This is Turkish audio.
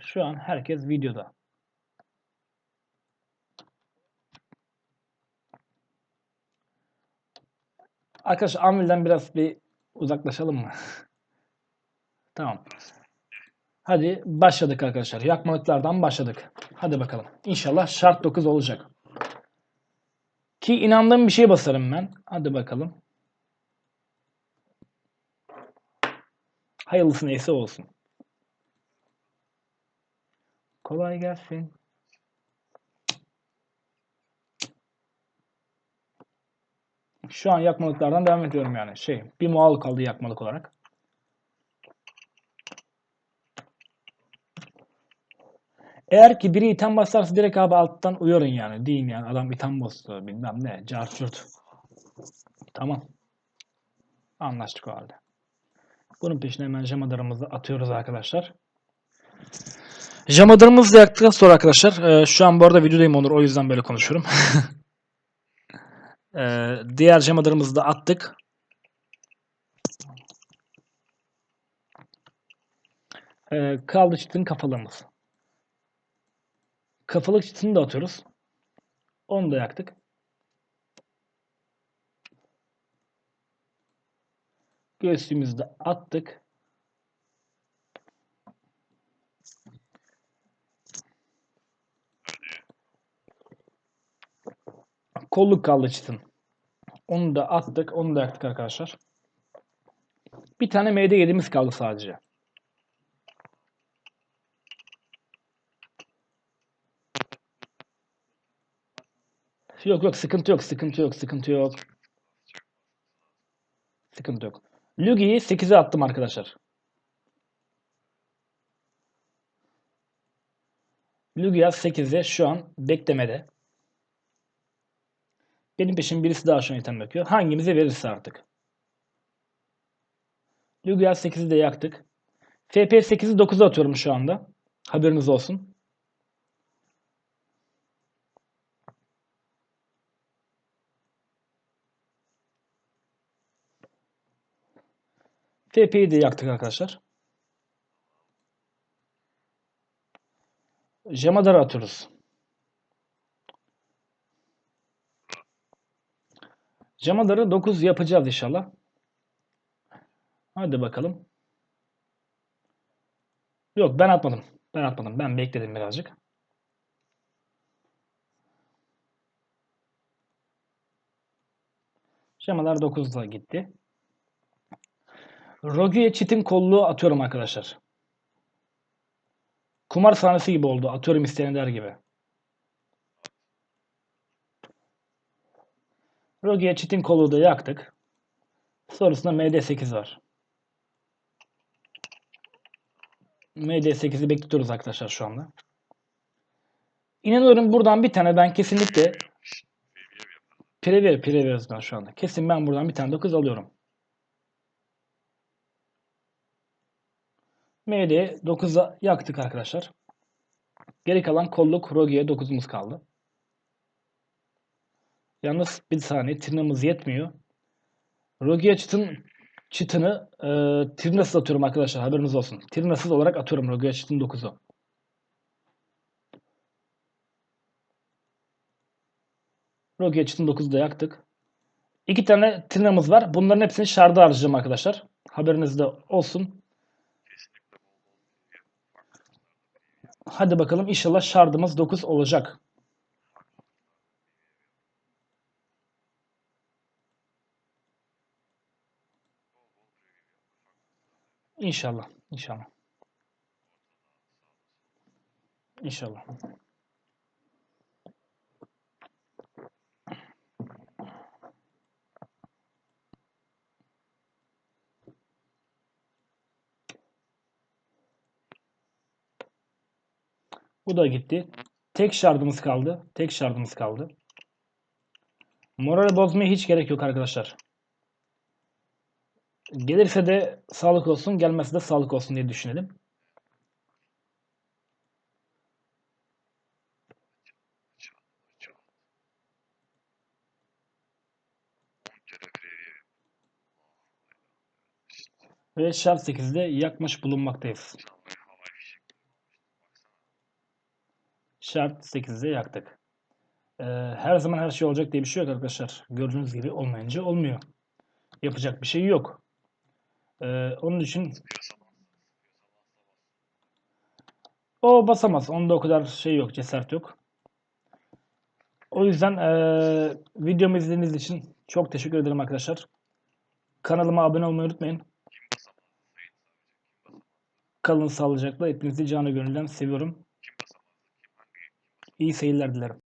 Şu an herkes videoda. Arkadaşlar Anvil'den biraz bir uzaklaşalım mı? Tamam. Hadi başladık arkadaşlar. Yakmalıklardan başladık. Hadi bakalım. İnşallah şart 9 olacak. Ki inandığım bir şey basarım ben. Hadi bakalım. Hayırlısı neyse olsun. Kolay gelsin. Şu an yakmalıklardan devam ediyorum yani. Şey, bir mual kaldı yakmalık olarak. Eğer ki biri item basarsa direkt abi alttan uyarın yani. Deyin yani adam item bastı bilmem ne. Carçurt. Tamam. Anlaştık o halde. Bunun peşine hemen jamadarımızı atıyoruz arkadaşlar. Jamadarımızı da yaktıktan sonra arkadaşlar e, şu an bu arada videodayım Onur o yüzden böyle konuşuyorum. E, diğer jamadarımızı da attık. E, kaldı çitin kafalığımız. Kafalık çitini de atıyoruz. Onu da yaktık. Göğsümüzü de attık. Kolluk kaldı çitin. Onu da attık. Onu da yaktık arkadaşlar. Bir tane MD7'miz kaldı sadece. Yok yok sıkıntı yok sıkıntı yok sıkıntı yok. Sıkıntı yok. Lugi'yi 8'e attım arkadaşlar. Lugia 8'e şu an beklemede. Benim peşim birisi daha şu an item bakıyor. Hangimize verirse artık. Lugia 8'i de yaktık. FP 8'i 9'a atıyorum şu anda. Haberiniz olsun. TP'yi de yaktık arkadaşlar. Jamadar'ı atıyoruz. Jamadar'ı 9 yapacağız inşallah. Hadi bakalım. Yok ben atmadım. Ben atmadım. Ben bekledim birazcık. Jamalar 9'da gitti. Rogue'ye çitin kolluğu atıyorum arkadaşlar. Kumar sahnesi gibi oldu. Atıyorum isteyen gibi. Rogue'ye çitin kolluğu da yaktık. Sonrasında MD8 var. MD8'i bekletiyoruz arkadaşlar şu anda. İnanıyorum buradan bir tane ben kesinlikle Preview, Preview'dan şu anda. Kesin ben buradan bir tane 9 alıyorum. MD 9'a yaktık arkadaşlar. Geri kalan kolluk Rogi'ye 9'umuz kaldı. Yalnız bir saniye tırnağımız yetmiyor. Rogi'ye çıtın çıtını e, Tirnasız atıyorum arkadaşlar haberiniz olsun. Tirnasız olarak atıyorum Rogi'ye çıtın 9'u. Rogi'ye çıtın 9'u da yaktık. İki tane tırnağımız var. Bunların hepsini şarda harcayacağım arkadaşlar. Haberiniz de olsun. Hadi bakalım inşallah şardımız 9 olacak. İnşallah. İnşallah. İnşallah. Bu da gitti. Tek şardımız kaldı. Tek şardımız kaldı. Moral bozmaya hiç gerek yok arkadaşlar. Gelirse de sağlık olsun, gelmezse de sağlık olsun diye düşünelim. Ve şart 8'de yakmış bulunmaktayız. Şart 8'de yaktık. Ee, her zaman her şey olacak diye bir şey yok arkadaşlar. Gördüğünüz gibi olmayınca olmuyor. Yapacak bir şey yok. Ee, onun için o basamaz. Onda o kadar şey yok, cesaret yok. O yüzden eee videomu izlediğiniz için çok teşekkür ederim arkadaşlar. Kanalıma abone olmayı unutmayın. Kalın sağlıcakla. Hepinizi canı gönülden seviyorum. İyi seyirler dilerim.